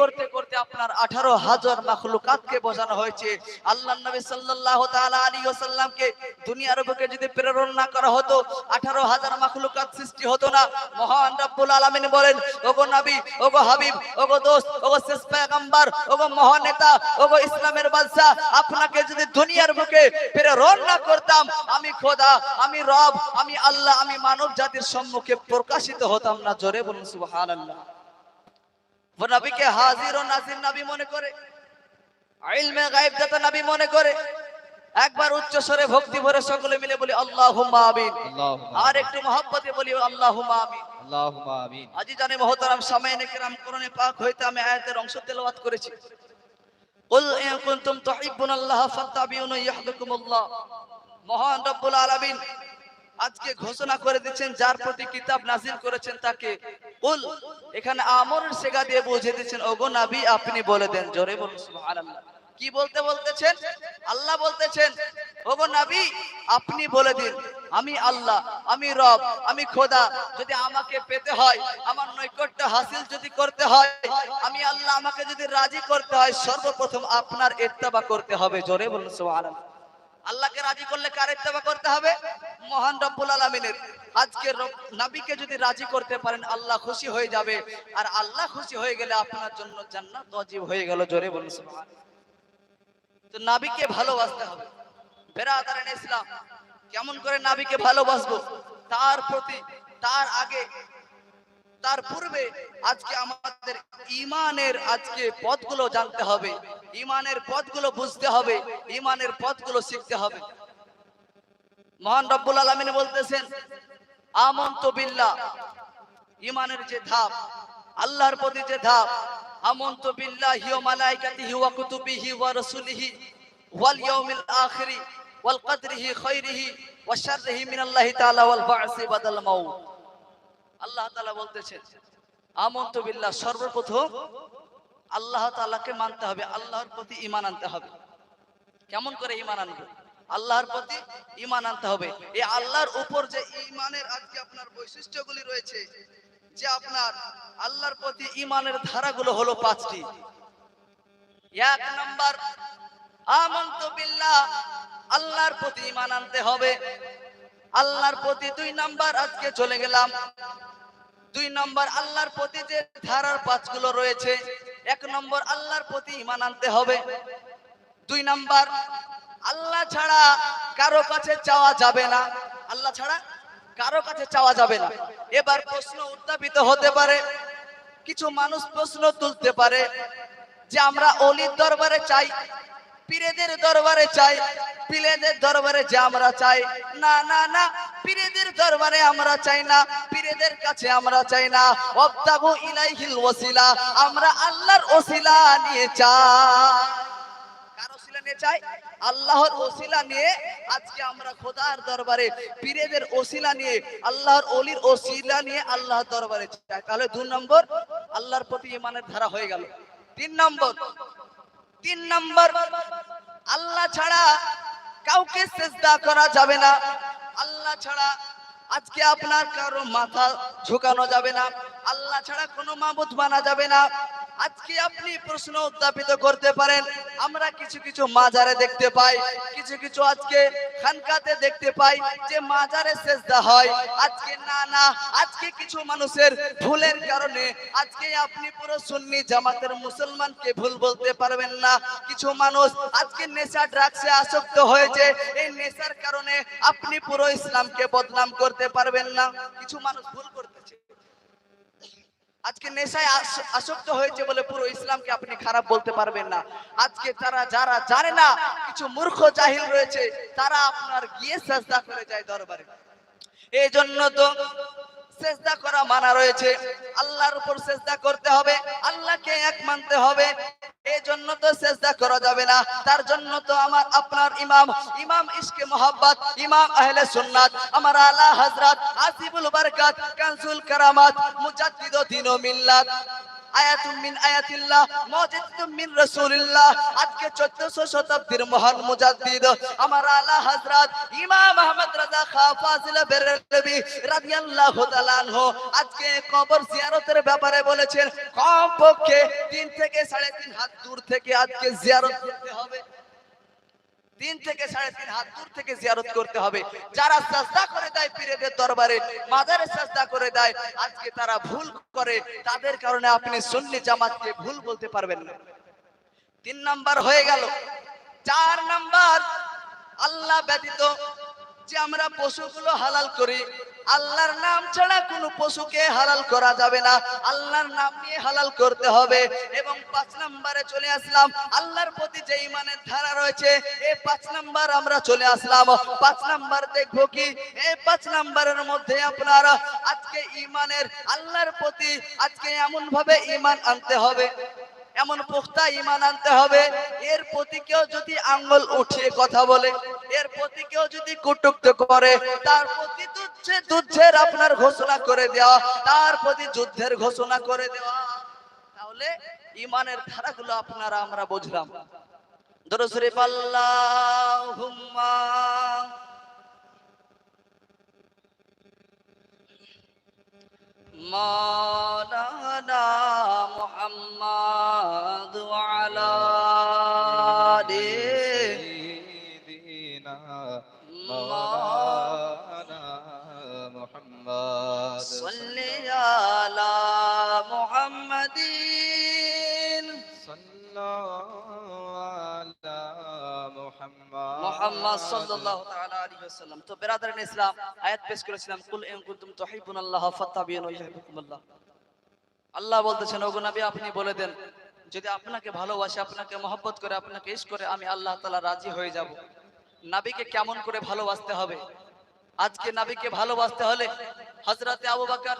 করতে করতে আপনার আঠারো হাজার মাখলুকাতকে বোঝানো হয়েছে। আল্লাহ নবী সাল্লাল্লাহু তাআলা আলাইহি ওয়াসাল্লামকে দুনিয়ার বুকে যদি প্রেরণ না করা হতো, আঠারো হাজার মাখলুকাত সৃষ্টি হতো না। মহান রব্বুল আলামিন বলেন, ওগো নবী, ওগো হাবিব, ওগো দোস্ত, ওগো শেষ পয়গম্বর, ওগো মহান নেতা, ওগো ইসলামের বাদশা আপনাকে যদি দুনিয়ার বুকে প্রেরণ না করতাম, আমি খোদা, আমি রব, আমি আল্লাহ, আমি মানব জাতির সম্মুখে প্রকাশিত হতাম না। জোরে বলুন, সুবহানাল্লাহ। ও নবীকে হাজির ও নাজির নবী মনে করে। ইলমে গায়েব দাতা নবী মনে করে। একবার উচ্চ স্বরে ভক্তি ভরে সকলে মিলে বলি আল্লাহুম্মা আমিন। আর একটু মহব্বতে বলি আল্লাহুম্মা আমিন। আল্লাহুম্মা আমিন। আজি জানে মহতারাম সামাইনে কেরাম কোরআনে পাক হইতে আমি আয়াতের অংশ তেলাওয়াত করেছি। কুল ইন কুনতুম তুহিব্বুনাল্লাহ ফাত্তাবিউনি ইয়াহদিকুমুল্লাহ। মহান রব্বুল আলামিন আজকে ঘোষণা করে দিচ্ছেন, যার প্রতি কিতাব নাজিল করেছেন তাকে। কুল এখানে আমরের সেগা দিয়ে বুঝিয়ে দিচ্ছেন, ওগো নবী, আপনি বলে দেন। জোরে বলুন কি বলতে বলতেছেন? আল্লাহ বলতেছেন, ওগো নবী, আপনি বলে দিন। আমি আল্লাহ, আমি রব, আমি খোদা। যদি আমাকে পেতে হয়, আমার নৈকট্য হাসিল যদি করতে হয়, আমি আল্লাহ, আমাকে যদি রাজি করতে হয়, সর্বপ্রথম আপনার ইত্তেবা করতে হবে। জোরে বলুন, সুবহানাল্লাহ। আল্লাহকে রাজি করলে কার ইত্তেবা করতে হবে? মহান রব্বুল আলামিনের। আজকে নবীকে যদি রাজি করতে পারেন, আল্লাহ খুশি হয়ে যাবে। আর আল্লাহ খুশি হয়ে গেলে আপনার জন্য জান্নাত ওয়াজিব হয়ে গেল, জোরে বলুন তো নাবিকে ভালোবাসতে হবে। বেরাদারান ইসলাম, কেমন করে নাবিকে ভালোবাসবো? তার প্রতি, তার আগে তার পূর্বে আজকে আমাদের ইমানের আজকে পথগুলো জানতে হবে। ইমানের পথগুলো বুঝতে হবে। ইমানের পথগুলো শিখতে হবে। মহান রব্বুল আলামিন বলতেছেন, আমন্ত বিল্লাহ। ইমানের যে ধাপ, আল্লাহর প্রতি যে ধাপ, আমন্ত বিল্লাহি ওয়া মালাইকাতিহি ওয়া কুতুবিহি ওয়া রাসূলিহি ওয়াল ইয়াউমিল আখিরি ওয়াল কদরিহি খাইরিহি ওয়া শাররিহি মিনাল্লাহি তাআলা ওয়াল বা'সি বাদাল মাউত। আল্লাহ তাআলা বলতেছেন, আমন্ত বিল্লাহ, সর্বপ্রথম আল্লাহ তাআলাকে মানতে হবে, আল্লাহর প্রতি ঈমান আনতে হবে। কেমন করে ঈমান আনবে? আল্লাহর প্রতি ঈমান আনতে হবে। এই আল্লাহর উপর যে ইমানের আজকে আপনার বৈশিষ্ট্যগুলি রয়েছে, যে আপনার আল্লাহর প্রতি ঈমানের ধারাগুলো হলো পাঁচটি। এক নম্বর, আমন্ত বিল্লাহ, আল্লাহর প্রতি ঈমান আনতে হবে। আল্লাহর প্রতি দুই নাম্বার আজকে চলে গেলাম। দুই নম্বর আল্লাহর প্রতি যে ধারার পাঁচগুলো রয়েছে, এক নম্বর আল্লাহর প্রতি ইমান আনতে হবে। দুই নাম্বার, আল্লাহ ছাড়া কারও কাছে চাওয়া যাবে না। আল্লাহ ছাড়া কারও কাছে চাওয়া যাবে না। এবার প্রশ্ন উত্থাপিত হতে পারে, কিছু মানুষ প্রশ্ন তুলতে পারে যে আমরা অলির দরবারে চাই পীরেদের দরবারে চাই, পীরেদের দরবারে যে আমরা চাই। না না না, পীরেদের দরবারে আমরা চাই না, পীরেদের কাছে আমরা চাই না। অবতাগু ইলাইহিল ওসিলা আমরা আল্লাহর ওসিলা নিয়ে চাই। কার ওসিলা নিয়ে চাই? আল্লাহর ওসিলা নিয়ে আজকে আমরা খোদার দরবারে, পীরেদের ওসিলা নিয়ে, আল্লাহর অলির ওসিলা নিয়ে আল্লাহর দরবারে চাই। তাহলে দুই নম্বর, আল্লাহর প্রতি ইমানের ধারা হয়ে গেল। তিন নম্বর তিন নম্বর, আল্লাহ ছাড়া কাউকে চেষ্টা করা যাবে না। আল্লাহ ছাড়া আজকে আপনার কারও মাথা ঝুঁকানো যাবে না। আল্লাহ ছাড়া কোনো মাবুদ মানা যাবে না। আজকে আপনি প্রশ্ন উত্থাপিত করতে পারেন। আমরা কিছু কিছু মাজারে দেখতে পাই, কিছু কিছু আজকে খানকাতে দেখতে পাই যে মাজারে সেজদা হয়। আজকে না না, আজকে কিছু মানুষের ভুলের কারণে আজকে আপনি পুরো সুন্নি জামাতের মুসলমানকে ভুল বলতে পারবেন না। কিছু মানুষ আজকে নেশা, ড্রাগসে আসক্ত হয়েছে। এই নেশার কারণে আপনি পুরো ইসলামকে বদনাম করতে পারবেন না। কিছু মানুষ ভুল করতেছে। আজকে নেশায় আসক্ত হয়েছে বলে পুরো ইসলামকে আপনি খারাপ বলতে পারবেন না। আজকে তারা যারা জানে না, কিছু মূর্খ জাহিল রয়েছে, তারা আপনার গিয়ে চেষ্টা করে যায় দরবারে। এই জন্য তো চেষ্টা করা মানা রয়েছে। আল্লাহর উপর চেষ্টা করতে হবে, আল্লাহকে এক মানতে হবে। এই জন্য তো চেষ্টা করা যাবে না। তার জন্য তো আমার, আপনার ইমাম ইমাম ইসকে মোহাব্বত, ইমাম আহলে সুন্নাত, আমার আলা হজরত আসিফুল বারকাত কানসুল কারামাত, মুজাদ্দিদ দিন মিল্লাত। আয়াতুম আয়াতিল্লাহ মুজিজাতুম রাসূলিল্লাহ। আজকে 1400 শতাব্দীর মহান মুজাদ্দিদ, আমার আলা ইমাম রাজা আজকে জিয়ারতের ব্যাপারে বলেছেন, কমপক্ষে 3 থেকে 3.5 হাত দূর থেকে আজকে জিয়ারত করতে হবে। তিন থেকে সাড়ে তিন হাত দূর থেকে জিয়ারত করতে হবে। যারা সাজদা করে দেয় পীরেদের দরবারে, মাজারে সাজদা করে দেয়, আজকে তারা ভুল করে। তাদের কারণে আপনি সুন্নি জামাতকে ভুল বলতে পারবেন না। তিন নাম্বার হয়ে গেল। চার নাম্বার, আল্লাহ ব্যতীত যে আমরা পশুগুলো হালাল করি আল্লাহর নাম ছাড়া কোনো পশুকে হালাল করা যাবে না। আল্লাহর নাম নিয়ে হালাল করতে হবে। এবং পাঁচ নম্বরে চলে আসলাম। আল্লাহর প্রতি যে ইমানের ধারা রয়েছে এই পাঁচ নাম্বার আমরা চলে আসলাম। পাঁচ নাম্বার দেখব কি? এই পাঁচ নাম্বারের মধ্যে আপনারা আজকে ইমানের, আল্লাহর প্রতি আজকে এমন ভাবে ইমান আনতে হবে। এমন পোক্তা ইমান আনতে হবে। এর প্রতি কেউ যদি আঙ্গুল উঠিয়ে কথা বলে, এর প্রতি কেউ যদি কটুক্ত করে, তার প্রতি দুধে যুদ্ধের আপনার ঘোষণা করে দেওয়া, তার প্রতি যুদ্ধের ঘোষণা করে দেওয়া। তাহলে ইমানের ধারাগুলো আপনারা, আমরা বুঝলাম। দরসরে مولا هدى محمد وعلى سيدنا مولانا محمد. صلي على মোহাম্মদ সাল্লাল্লাহু তাআলা আলাইহি ওয়াসাল্লাম। তো ইসলাম, আয়াত পেশ করেছিলাম, কুল ইন কুনতুম ফাত্তাবিউনি আল্লাহ বলতেছেন, ওগো নবী, আপনি বলে দেন, যদি আপনাকে ভালোবাসে, আপনাকে মহব্বত করে, আপনাকে ইশ করে, আমি আল্লাহ তাআলা রাজি হয়ে যাব। নবীকে কেমন করে ভালোবাসতে হবে? আজকে নবীকে ভালোবাসতে হলে হযরতে আবু বকর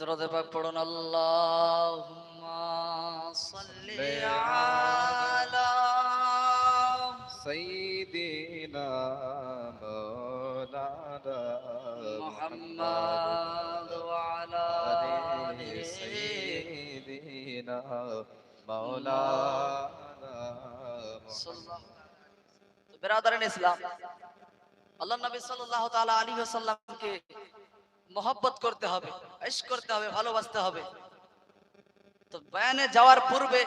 درود پاک پڑھن اللهم صل على سيدنا মুহাম্মাদ ওয়া আলা آل আলিহি سيدنا مولانا সাল্লাল্লাহু তো বেরাদারান ইসলাম আল্লাহ নবী সাল্লাল্লাহু তাআলা আলাইহি ওয়াসাল্লামকে মহব্বত করতে হবে ইশক করতে হবে ভালোবাসতে হবে তো বয়ানে যাওয়ার পূর্বে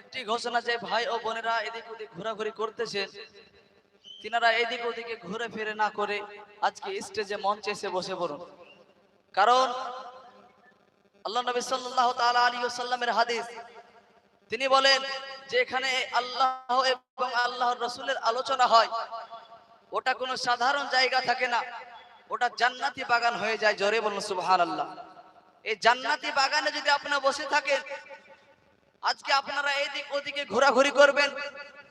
একটি ঘোষণা যে ভাই ও বোনেরা এদিক ওদিক ঘোরাঘুরি করতেছেন তিনারা এদিক ওদিকে ঘুরে ফিরে না করে আজকে স্টেজে মঞ্চে এসে বসে পড়ুন। কারণ আল্লাহ নবী সাল্লাল্লাহু তাআলা আলাইহি ওয়াসাল্লামের হাদিস, তিনি বলেন যে এখানে আল্লাহ এবং আল্লাহর রসুলের আলোচনা হয়, ওটা কোনো সাধারণ জায়গা থাকে না। ওটা জান্নাতি বাগান হয়ে যায়, জোরে বলুন সুবহানাল্লাহ। এই জান্নাতি বাগানে যদি আপনারা বসে থাকেন, আজকে আপনারা এদিক ওদিকে ঘোরাঘুরি করবেন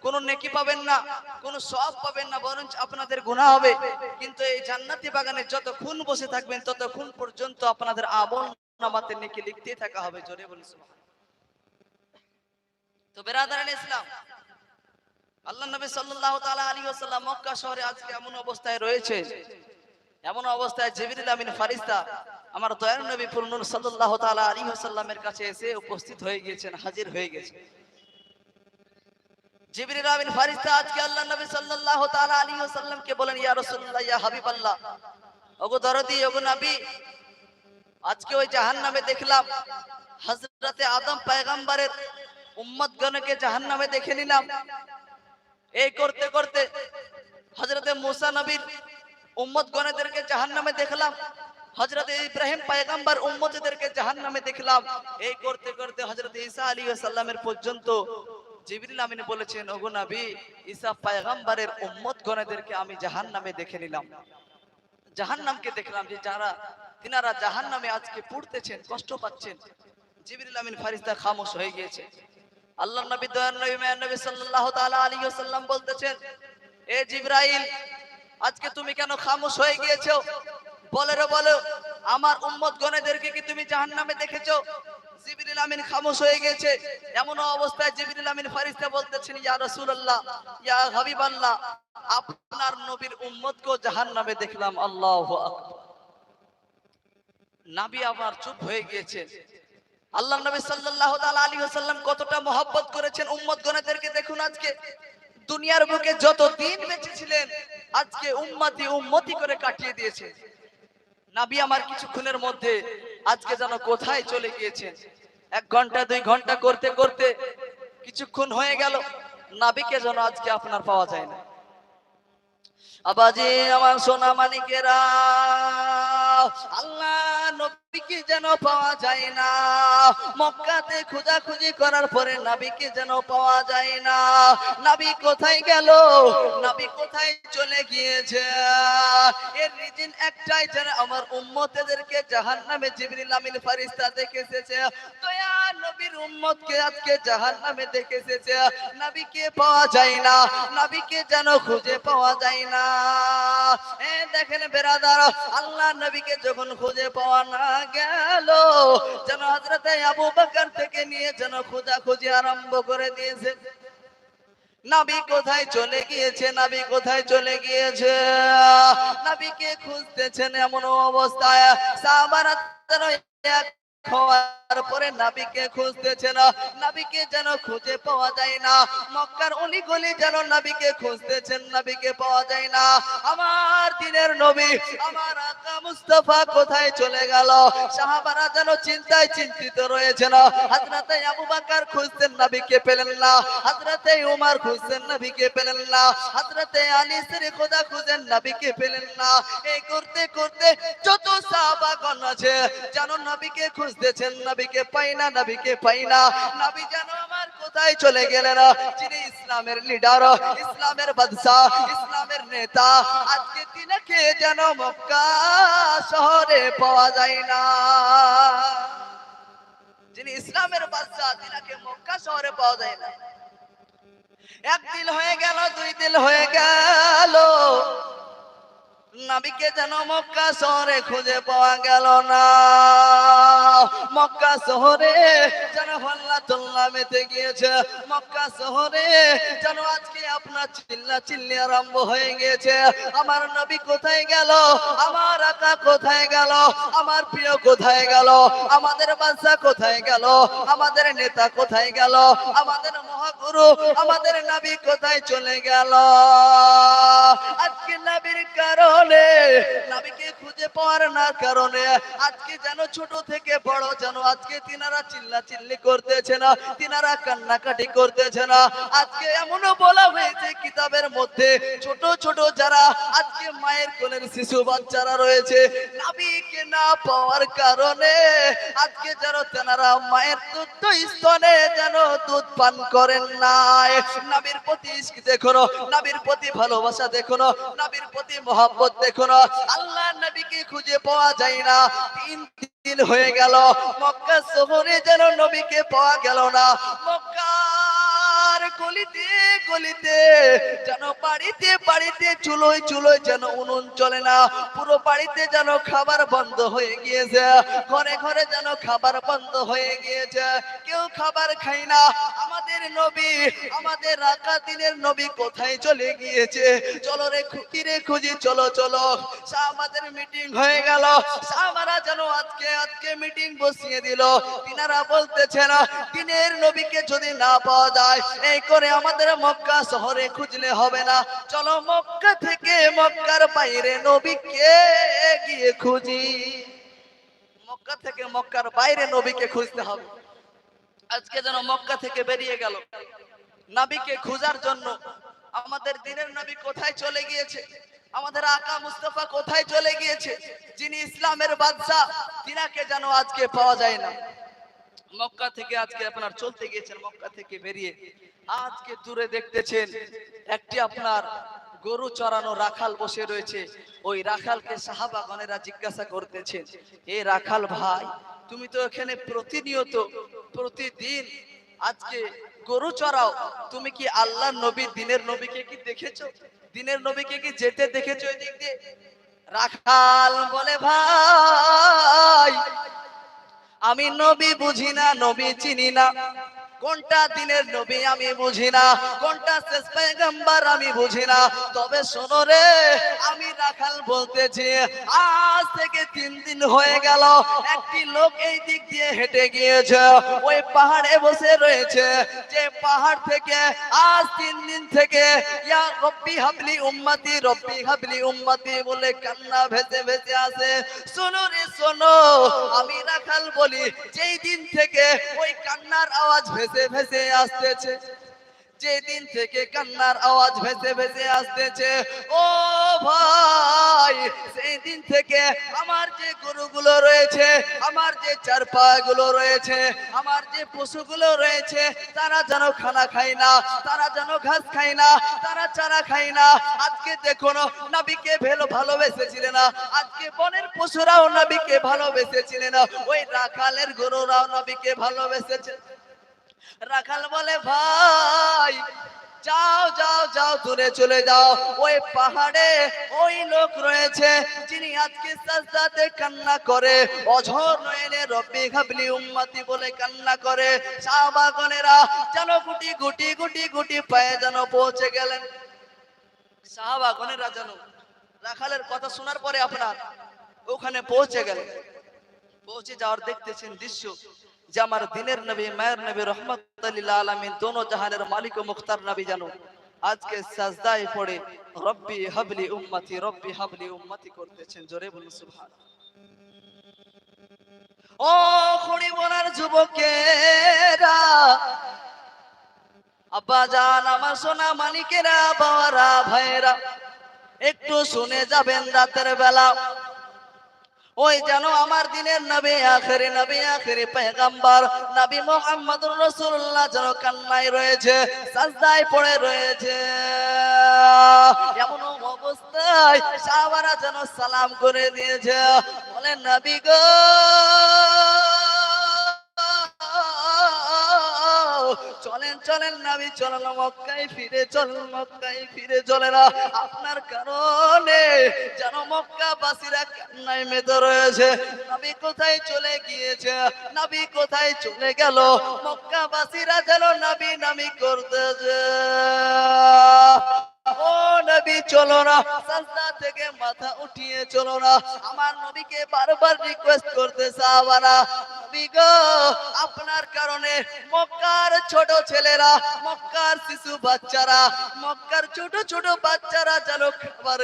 কোন নেকি পাবেন না, কোন সব পাবেন না, বরঞ্চ আপনাদের গুনাহ হবে। কিন্তু এই জান্নাতি বাগানে যতক্ষণ বসে থাকবেন, ততক্ষণ পর্যন্ত আপনাদের আমল নামাতে নেকি লিখতেই থাকা হবে। জোরে সুবহানাল্লাহ। তো বেরাদারান ইসলাম আল্লাহ নবী সাল্লাল্লাহু তাআলা আলাইহি ওয়াসাল্লাম মক্কা শহরে আজকে এমন অবস্থায় রয়েছে, এমন অবস্থায় জিবরিল আমিন ফারিস্তা, আমার দয়ার নবী পুরনুর সাল্লাল্লাহু তাআলা আলাইহি ওয়াসাল্লামের কাছে এসে উপস্থিত হয়ে গিয়েছেন, হাজির হয়ে গেছে জিবরিল আমিন ফারিস্তা আজকে আল্লাহ নবী সাল্লাল্লাহু তাআলা আলাইহি ওয়াসাল্লামকে বলেন, ইয়া রাসূলুল্লাহ, ইয়া হাবিবাল্লাহ। ওগো দরদি, ওগো নবী, আজকে ওই জাহান্নামে দেখলাম, হযরতে আদম পয়গম্বরের উম্মত গণকে জাহান্নামে দেখে নিলাম। এই করতে করতে হযরতে মুসা নবীর উম্মত গণদেরকে জাহান্নামে দেখলাম। হযরতে ইব্রাহিম পয়গম্বর উম্মতদেরকে জাহান্নামে দেখলাম। এই করতে করতে হযরতে ঈসা আলাইহিস সালামের পর্যন্ত জিবরিল আমিন বলেছেন, ওগো নবী, ঈসা উম্মত গণদেরকে আমি জাহান্নামে দেখে নিলাম। জাহান্নামকে দেখলাম যে যারা, তিনারা জাহান্নামে আজকে পড়তেছেন, কষ্ট পাচ্ছেন। জিবরিল আমিন ফারিস্তা খামোশ হয়ে গিয়েছে। আল্লাহ নবী, দয়ার নবী, মায়ের নবী সাল্লাল্লাহু তাআলা আলাইহি বলতেছেন, এ জিবরাইল, আজকে তুমি কেন খামোশ হয়ে গিয়েছো? বলে রে বলো, আমার উম্মত গণেদেরকে কি তুমি জাহান্নামে দেখেছ? জিবরিল আমিন খামোশ হয়ে গিয়েছে এমন অবস্থায় জিবরিল আমিন ফারিস্তা বলতেছেন, ইয়া রাসূলুল্লাহ, ইয়া হাবিবাল্লাহ, আপনার নবীর জাহান্নামে দেখলাম, আল্লাহু নাবি আবার চুপ হয়ে গিয়েছেন নবী সাল্লাল্লাহু তাআলা আলাইহি ওয়াসাল্লাম কতটা মহব্বত করেছেন, উম্মত গণেদেরকে দেখুন আজকে। দুনিয়ার বুকে যত দিন বেঁচে ছিলেন, আজকে উম্মতি উম্মতি করে কাটিয়ে দিয়েছে। নাবি আমার কিছুক্ষণের মধ্যে আজকে যেন কোথায় চলে গিয়েছেন? এক ঘণ্টা, দুই ঘণ্টা করতে করতে কিছুক্ষণ হয়ে গেল। নাবিকে যেন আজকে আপনার পাওয়া যায় না। আবাজি আমার সোনা মানিকেরা। আল্লাহ নবীকে যেন পাওয়া যায় না। মক্কাতে করার পরে নাবিকে যেন পাওয়া যায় না। নাবি কোথায় গেল? নাবি কোথায় চলে গিয়েছে? এর রিজন একটাই আমার উম্মতেদেরকে জাহান্নামে জিবরিল আমিন ফারিস্তা দেখে এসেছে, দয়া নবীর উম্মতকে আজকে জাহান্নামে দেখে এসেছে। নাবিকে পাওয়া যায় না, নাবিকে যেন খুঁজে পাওয়া যায় না। দেখেন বেরাদার, আল্লাহ নবীকে যখন খুঁজে পাওয়া না গেল, যেন হাজরাতে আবু বাকার থেকে নিয়ে যেন খোঁজা খুঁজে আরম্ভ করে দিয়েছে। নাবি কোথায় চলে গিয়েছে? নাবি কোথায় চলে গিয়েছে? নাবিকে খুঁজতেছেন এমন অবস্থায় সাবার এক পরে নাবিকে খুঁজতেছে না। নাবিকে যেন খুঁজে পাওয়া যায় না। মক্কার অলি গলি যেন নাবিকে খুঁজতেছেন, নাবিকে পাওয়া যায় না। আমার দিনের নবী, আমার আকা মুস্তাফা কোথায় চলে গেল? সাহাবারা যেন চিন্তায় চিন্তিত রয়েছেন। হযরতে আবু বকর খুঁজতেন, নবীকে পেলেন না। হযরতে উমর খুঁজতেন, নবীকে পেলেন না। হযরতে আলী সরে খোদা খুঁজেন নবীকে পেলেন না। এই করতে করতে যত সাহাবাগণ আছে, যেন নবীকে খুঁজতেছেন নবীকে পাই না, নবীকে পাই না। নবী যেন আমার কোথায় চলে গেলেন? যিনি ইসলামের লিডার ইসলামের বাদশাহ ইসলামের নেতা, আজকে তিনাকে যেন মক্কা শহরে পাওয়া যায় না। যিনি ইসলামের বাদশাহ তিনাকে মক্কা শহরে পাওয়া যায় না। একদিন হয়ে গেল, দুই দিন হয়ে গেল। নাবিকে যেন মক্কা শহরে খুঁজে পাওয়া গেল না। মক্কা শহরে আমার প্রিয় কোথায় গেল? আমাদের বাদশা কোথায় গেল? আমাদের নেতা কোথায় গেল? আমাদের মহাগুরু, আমাদের নবী কোথায় চলে গেল? আজকে নবীর কারণে, নবীকে খুঁজে পাওয়ার না কারণে, আজকে যেন ছোট থেকে বড়, যেন আজকে তিনারা চিল্লা চিল্লি করতেছে না, তিনারা কান্নাকাটি করতেছে না। আজকে এমনও বলা হয়েছে কিতাবের মধ্যে, ছোট ছোট যারা আজকে মায়ের কোলের শিশু বাচ্চারা রয়েছে, নাবিকে না পাওয়ার কারণে আজকে যেন তেনারা মায়ের দুধ স্তনে যেন দুধ পান করেন নাই। নাবির প্রতি দেখো নাবির প্রতি ভালোবাসা দেখো নাবির প্রতি মহাব্বত দেখো আল্লাহ নবীকে খুঁজে পাওয়া যায় না। তিন দিন হয়ে গেল। মক্কা শহরে যেন নবীকে পাওয়া গেল না। মক্কার গলিতে গলিতে যেন বাড়িতে বাড়িতে চুলোয় চুলোয় যেন উনুন চলে না। পুরো বাড়িতে যেন খাবার বন্ধ হয়ে গিয়েছে। ঘরে ঘরে যেন খাবার বন্ধ হয়ে গিয়েছে। কেউ খাবার খাই না। আমাদের নবী, আমাদের রাখা দিনের নবী কোথায় চলে গিয়েছে? চলো রে খুঁজি রে খুঁজি, চলো চলো। আমাদের মিটিং হয়ে গেল। সামারা যেন আজকে আজকে মিটিং বসিয়ে দিল। তিনারা বলতেছে না দিনের নবীকে যদি না পাওয়া যায়, এই করে আমাদের মক্কা শহরে খুঁজলে হবে না। চলো মক্কা থেকে মক্কার বাইরে নবীকে গিয়ে খুঁজি। মক্কা থেকে মক্কার বাইরে নবীকে খুঁজতে হবে। আজকে যেন মক্কা থেকে বেরিয়ে গেল। নবীকে খোঁজার জন্য আমাদের দিনের নবী কোথায় চলে গিয়েছে? আমাদের আকা মুস্তফা কোথায় চলে গিয়েছে? যিনি ইসলামের বাদশা তিনাকে যেন আজকে পাওয়া যায় না। মক্কা থেকে আজকে আপনার চলতে গিয়েছেন, মক্কা থেকে বেরিয়ে আজকে দূরে দেখতেছেন, একটি আপনার গরু চড়ানো রাখাল বসে রয়েছে। ওই রাখালকে সাহাবাগনেরা জিজ্ঞাসা করতেছেন, এ রাখাল ভাই, তুমি তো এখানে প্রতিনিয়ত, প্রতিদিন আজকে গরু চড়াও, তুমি কি আল্লাহ নবী, দিনের নবীকে কি দেখেছ? দিনের নবীকে কি যেতে দেখেছ ওই দিক দিয়ে? রাখাল বলে, ভাই, আমি নবী বুঝি না, নবী চিনি না। কোনটা দিনের নবী আমি বুঝি না? কোনটা শেষ পেগম্বর আমি বুঝি না? তবে শোনো রে, আমি রাখাল বলতেছি, আজ থেকে তিন দিন হয়ে গেল, একটি লোক এই দিক দিয়ে হেঁটে গিয়েছে, ওই পাহাড়ে বসে রয়েছে। যে পাহাড় থেকে, আজ তিন দিন থেকে, ইয়া রব্বি হাবলি উম্মতি, রব্বি হাবলি উম্মতি বলে কান্না ভেসে ভেসে আসে। শোনো রে, শোনো, আমি রাখাল বলি, যেই দিন থেকে ওই কান্নার আওয়াজ ভেসে ভেসে আসতেছে। যেদিন থেকে কান্নার আওয়াজ ভেসে ভেসে আসতেছে, ও ভাই সেই দিন থেকে আমার যে গরুগুলো রয়েছে, আমার যে চারগুলো রয়েছে, আমার যে পশুগুলো রয়েছে, তারা যেন খানা খায় না, তারা যেন ঘাস খায় না, তারা চারা খায় না। আজকে দেখুন নবীকে ভেলো ভালোবেসেছিলেন না। আজকে বনের পশুরাও নবীকে ভালোবেসেছিলেন ওই রাখালের গরুরাও নবীকে ভালোবেসেছে। রাখাল বলে, ভাই, যাও যাও যাও, দূরে চলে যাও। ওই পাহাড়ে ওই লোক রয়েছে যিনি আজকে সাজদাতে কান্না করে, অঝর নয়নে রব্বি হাবলি উম্মতি বলে কান্না করে। সাহাবাগনেরা যেন গুটি গুটি গুটি গুটি পায়ে যেন পৌঁছে গেলেন। সাহাবাগনেরা যেন রাখালের কথা শোনার পরে আপনার ওখানে পৌঁছে গেলেন। পৌঁছে যাওয়ার দেখতেছেন দৃশ্য। যে আমার দিনের নবী, মায়ের নবী রহমতুল্লাহ আলমিন দোনো জাহানের মালিক ও মুখতার নবী জানো আজকে সাজদায় পড়ে। রব্বি হাবলি উম্মতি, রব্বি হাবলি উম্মতি করতেছেন। জোরে বলুন সুবহান ও খড়ি বলার যুবকেরা, আব্বা জান, আমার সোনা মালিকেরা, বাবারা, ভাইয়েরা, একটু শুনে যাবেন রাতের বেলা। ওই যেন আমার দিনের নবী আখেরি নবী আখেরি পেগাম্বার নবী মোহাম্মদুর রসুল্লাহ যেন কান্নায় রয়েছে, সাজদায় পড়ে রয়েছে। এমন অবস্থায় সাহাবারা যেন সালাম করে দিয়েছে, বলে, নবী গো চলেন চলেন নাবি, চলেন মক্কায় ফিরে, চলেন মক্কায় ফিরে চলে না আপনার কারণে যেন মক্কা বাসীরা কান্নায় মেতে রয়েছে। নবী কোথায় চলে গিয়েছে? নবী কোথায় চলে গেল? মক্কা বাসীরা যেন নবী নামি করতেছে। ও চলো না। থেকে মাথা উঠিয়ে চলো না। আমার নবীকে বারবার রিকোয়েস্ট করতে সাহাবারা আপনার কারণে মক্কার ছোট ছেলেরা, মক্কার শিশু বাচ্চারা, মক্কার ছোট ছোট বাচ্চারা যেন খাবার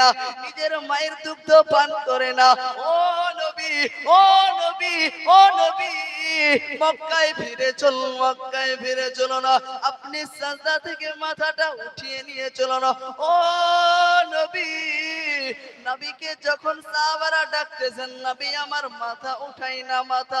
না, নিজের মায়ের দুগ্ধ পান করে না। ও নবী ও নবী ও নবী, মক্কায় ফিরে মক্কায় ফিরে চলো না। আপনি সাজদা থেকে মাথাটা উঠিয়ে নিয়ে চলো না। ও নবী, নবীকে যখন সাহাবারা ডাকতেছেন, নবী আমার মাথা উঠাই না, মাথা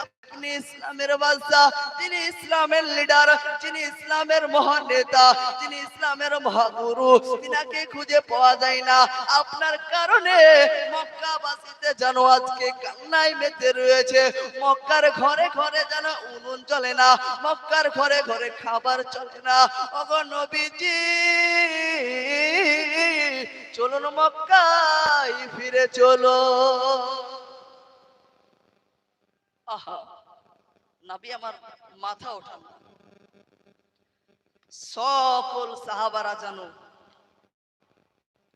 আপনি ইসলামের বাদশাহ যিনি ইসলামের লিডার যিনি ইসলামের মহান নেতা, যিনি ইসলামের মহাগুরু তিনাকে খুঁজে পাওয়া যায় না। আপনার কারণে মক্কাবাসীতে যেন আজকে কান্নায় মেতে রয়েছে। মক্কার ঘরে ঘরে যেন উনুন চলে না, মক্কার ঘরে ঘরে খাবার চলে না। ওগো নবীজি, চলুন মক্কায় ফিরে চলো আহা, নবী আমার মাথা ওঠান সকল সাহাবারা জানো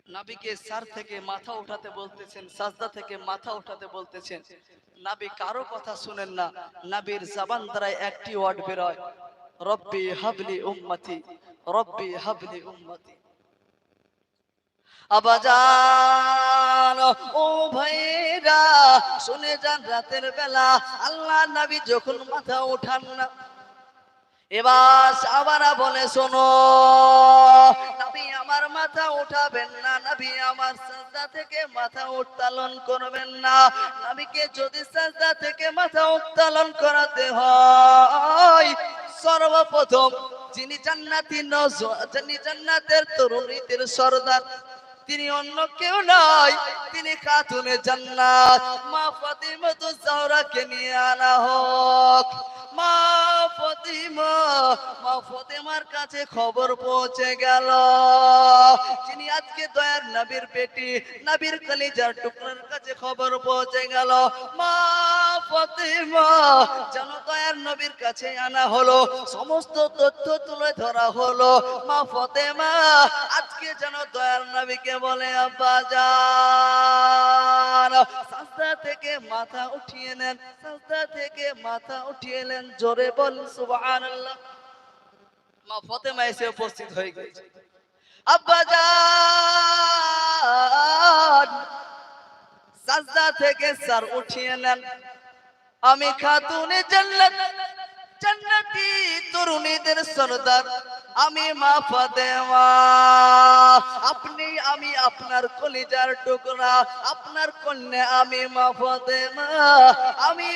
নাবিকে সার থেকে মাথা উঠাতে বলতেছেন, সাজদা থেকে মাথা উঠাতে বলতেছেন, নাবি কারও কথা শুনেন না, নাবির জাবান দ্বারা একটি ওয়ার্ড বেরোয়, রব্বি হাবলি উম্মতি, রব্বি হাবলি উম্মতি। আবাজান। ও ভাইরা, শুনে যান রাতের বেলা। আল্লাহ নবী যখন মাথা উঠান না, এবার সাহাবারা বলে, শোনো, নবী আমার মাথা উঠাবেন না, নবী আমার সাজদা থেকে মাথা উত্তোলন করবেন না। নবীকে যদি সাজদা থেকে মাথা উত্তোলন করাতে হয়, সর্বপ্রথম যিনি জান্নাতি যিনি জান্নাতের তরুণীদের সর্দার তিনি অন্য কেউ নাই। তিনি খাতুনে জান্নাত। মা ফাতিমা তো জাহরাকে নিয়ে আনা হোক। মা ফাতিমা, মা ফাতিমার কাছে খবর পৌঁছে গেল। যিনি আজকে দয়ার নবীর বেটি নবীর কলিজার টুকরার কাছে খবর পৌঁছে গেল। মা ফাতিমা, যেন দয়ার নবীর কাছে আনা হলো। সমস্ত তথ্য তুলে ধরা হলো। মা ফাতেমা আজকে যেন দয়ার নবীকে বলে, আব্বা যান। সাজদা থেকে মাথা উঠিয়ে নেন, সাজদা থেকে মাথা উঠিয়ে নেন, জোরে বল সুবহানাল্লাহ। মা ফাতেমা এসে উপস্থিত হয়ে গেছে। আব্বা যান। থেকে উঠিয়ে নেন। আমি খাতুনে জান্নাত, জান্নাতি তরুণীদের সরদার। আমি মাফা ফাতেমা আপনি আমি আপনার কলিজার টুকরা আপনার কন্যা আমি মাফা ফাতেমা আমি